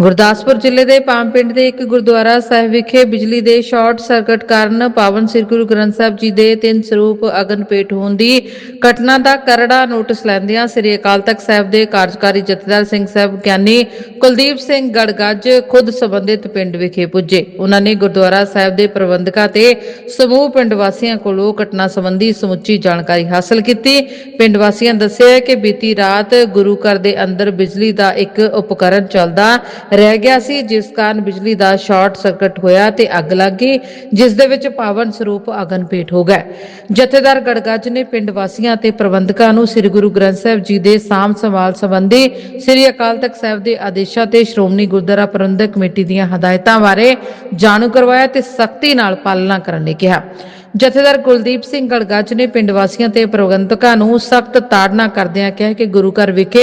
ਗੁਰਦਾਸਪੁਰ ਜ਼ਿਲ੍ਹੇ ਦੇ ਪਾਮ ਪਿੰਡ ਦੇ ਇੱਕ ਗੁਰਦੁਆਰਾ ਸਾਹਿਬ ਵਿਖੇ ਬਿਜਲੀ ਦੇ ਸ਼ਾਰਟ ਸਰਕਟ ਕਾਰਨ ਪਾਵਨ ਸ੍ਰੀ ਗੁਰੂ ਗ੍ਰੰਥ ਸਾਹਿਬ ਜੀ ਦੇ ਤਿੰਨ ਸਰੂਪ ਅਗਨ ਭੇਟ ਹੋਣ ਦੀ ਘਟਨਾ ਦਾ ਕਰੜਾ ਨੋਟਿਸ ਲੈਂਦਿਆਂ ਸ੍ਰੀ ਅਕਾਲ ਤਖਤ ਸਾਹਿਬ ਦੇ ਕਾਰਜਕਾਰੀ ਜਥੇਦਾਰ ਸਿੰਘ ਸਾਹਿਬ ਗਿਆਨੀ ਕੁਲਦੀਪ ਸਿੰਘ ਗੜਗੱਜ ਖੁਦ ਸੰਬੰਧਿਤ ਪਿੰਡ ਵਿਖੇ ਪੁੱਜੇ। ਉਹਨਾਂ ਨੇ ਗੁਰਦੁਆਰਾ ਸਾਹਿਬ ਦੇ ਪ੍ਰਬੰਧਕਾਂ ਤੇ ਸਮੂਹ ਪਿੰਡ ਵਾਸੀਆਂ ਕੋਲੋਂ ਘਟਨਾ ਸੰਬੰਧੀ ਸਮੁੱਚੀ ਜਾਣਕਾਰੀ ਹਾਸਲ ਕੀਤੀ। ਪਿੰਡ ਵਾਸੀਆਂ ਦੱਸਿਆ ਕਿ ਬੀਤੀ ਰਾਤ ਗੁਰੂ ਘਰ ਦੇ ਅੰਦਰ ਬਿਜਲੀ ਦਾ ਇੱਕ ਉਪਕਰਨ ਚੱਲਦਾ ਰਹਿ ਗਿਆ ਸੀ, ਜਿਸ ਕਾਰਨ ਬਿਜਲੀ ਦਾ ਸ਼ਾਰਟ ਸਰਕਟ ਹੋਇਆ ਤੇ ਅੱਗ ਲੱਗ ਗਈ, ਜਿਸ ਦੇ ਵਿੱਚ ਪਾਵਨ ਸਰੂਪ ਅਗਨ ਭੇਟ ਹੋ ਗਿਆ ਜਥੇਦਾਰ ਗੜਗੱਜ ਨੇ ਪਿੰਡ ਵਾਸੀਆਂ ਤੇ ਪ੍ਰਬੰਧਕਾਂ ਨੂੰ ਸ੍ਰੀ ਗੁਰੂ ਗ੍ਰੰਥ ਸਾਹਿਬ ਜੀ ਦੇ ਸਾਂਭ ਸੰਭਾਲ ਸੰਬੰਧੀ ਸ੍ਰੀ ਅਕਾਲ ਤਖਤ ਸਾਹਿਬ ਦੇ ਆਦੇਸ਼ਾਂ ਤੇ ਸ਼੍ਰੋਮਣੀ ਗੁਰਦੁਆਰਾ ਪ੍ਰਬੰਧਕ ਕਮੇਟੀ ਦੀਆਂ ਹਦਾਇਤਾਂ ਬਾਰੇ ਜਾਣੂ ਕਰਵਾਇਆ ਤੇ ਸਖਤੀ ਨਾਲ ਪਾਲਣਾ ਕਰਨ ਲਈ ਕਿਹਾ। ਜਥੇਦਾਰ ਕੁਲਦੀਪ ਸਿੰਘ ਗੜਗੱਜ ਨੇ ਪਿੰਡ ਵਾਸੀਆਂ ਤੇ ਪ੍ਰਬੰਧਕਾਂ ਨੂੰ ਸਖਤ ਤਾੜਨਾ ਕਰਦਿਆਂ ਕਿਹਾ ਕਿ ਗੁਰੂ ਘਰ ਵਿਖੇ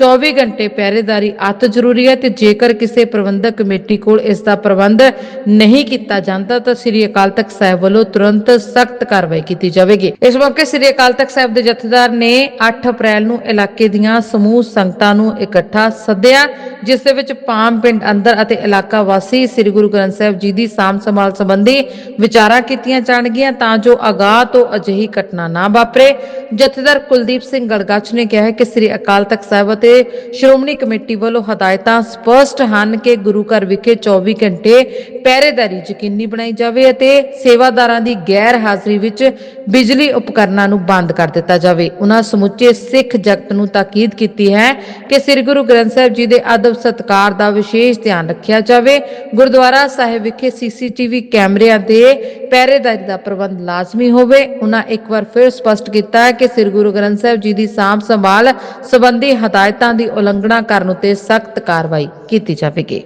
24 ਘੰਟੇ ਪਹਿਰੇਦਾਰੀ ਅਤ ਜ਼ਰੂਰੀ ਹੈ ਤੇ ਜੇਕਰ ਕਿਸੇ ਪ੍ਰਬੰਧਕ ਕਮੇਟੀ ਕੋਲ ਇਸ ਦਾ ਪ੍ਰਬੰਧ ਨਹੀਂ ਕੀਤਾ ਜਾਂਦਾ ਤਾਂ ਸ੍ਰੀ ਅਕਾਲ ਤਖਤ ਸਾਹਿਬ ਵੱਲੋਂ ਤੁਰੰਤ ਸਖਤ ਕਾਰਵਾਈ ਕੀਤੀ ਜਾਵੇਗੀ। ਇਸ ਮੌਕੇ ਸ੍ਰੀ ਅਕਾਲ ਤਖਤ ਸਾਹਿਬ ਦੇ ਜਥੇਦਾਰ ਨੇ 8 ਅਪ੍ਰੈਲ ਨੂੰ ਇਲਾਕੇ ਦੀਆਂ ਸਮੂਹ ਸੰਗਤਾਂ ਨੂੰ ਇਕੱਠਾ ਸੱਦਿਆ, ਜਿਸ ਦੇ ਵਿੱਚ ਪਾਮ ਪਿੰਡ ਅੰਦਰ ਅਤੇ ਇਲਾਕਾ ਵਾਸੀ ਸ੍ਰੀ ਗੁਰੂ ਗ੍ਰੰਥ ਸਾਹਿਬ ਜੀ ਦੀ ਸਾਂਭ ਸੰਭਾਲ ਸੰਬੰਧੀ ਵਿਚਾਰਾਂ ਕੀਤੀਆਂ ਜਾਣਗੀਆਂ। ਤਾਂ ਜੋ ਅਗਾਹ ਤੋਂ ਅਜਿਹੀ ਘਟਨਾ ਨਾ ਵਾਪਰੇ। ਜਥੇਦਾਰ ਕੁਲਦੀਪ ਸਿੰਘ ਗੜਗੱਚ ਨੇ ਕਿਹਾ ਹੈ ਕਿ ਸ੍ਰੀ ਅਕਾਲ ਤਖਤ ਸਾਹਿਬ ਅਤੇ ਸ਼੍ਰੋਮਣੀ ਕਮੇਟੀ ਵੱਲੋਂ ਹਦਾਇਤਾਂ ਸਪਸ਼ਟ ਹਨ ਕਿ ਗੁਰੂ ਘਰ ਵਿਖੇ 24 ਘੰਟੇ ਪਹਿਰੇਦਾਰੀ ਯਕੀਨੀ ਬਣਾਈ ਜਾਵੇ ਅਤੇ ਸੇਵਾਦਾਰਾਂ ਦੀ ਗੈਰ ਹਾਜ਼ਰੀ ਵਿੱਚ ਬਿਜਲੀ ਉਪਕਰਨਾਂ ਨੂੰ ਬੰਦ ਕਰ ਦਿੱਤਾ ਜਾਵੇ। ਉਹਨਾਂ ਸਮੁੱਚੇ ਸਿੱਖ ਜਗਤ ਨੂੰ ਤਾਕੀਦ ਕੀਤੀ ਹੈ ਕਿ ਸ੍ਰੀ ਗੁਰੂ ਗ੍ਰੰਥ ਸਾਹਿਬ ਜੀ ਦੇ ਅਦਬ ਸਤਕਾਰ ਦਾ ਵਿਸ਼ੇਸ਼ ਧਿਆਨ ਰੱਖਿਆ ਜਾਵੇ। ਗੁਰਦੁਆਰਾ ਸਾਹਿਬ ਵਿਖੇ ਸੀਸੀਟੀਵੀ ਕੈਮਰਿਆਂ ਦੇ ਪਹਿਰੇਦਾਰੀ ਦਾ ਪ੍ਰਬੰਧ ਲਾਜ਼ਮੀ ਹੋਵੇ ਉਹਨਾਂ ਇੱਕ ਵਾਰ ਫਿਰ ਸਪਸ਼ਟ ਕੀਤਾ ਹੈ ਕਿ ਸ੍ਰੀ ਗੁਰੂ ਗ੍ਰੰਥ ਸਾਹਿਬ ਜੀ ਦੀ ਸਾਂਭ ਸੰਭਾਲ ਸੰਬੰਧੀ ਹਦਾਇਤਾਂ ਦੀ ਉਲੰਘਣਾ ਕਰਨ ਉਤੇ ਸਖਤ ਕਾਰਵਾਈ ਕੀਤੀ ਜਾਵੇਗੀ।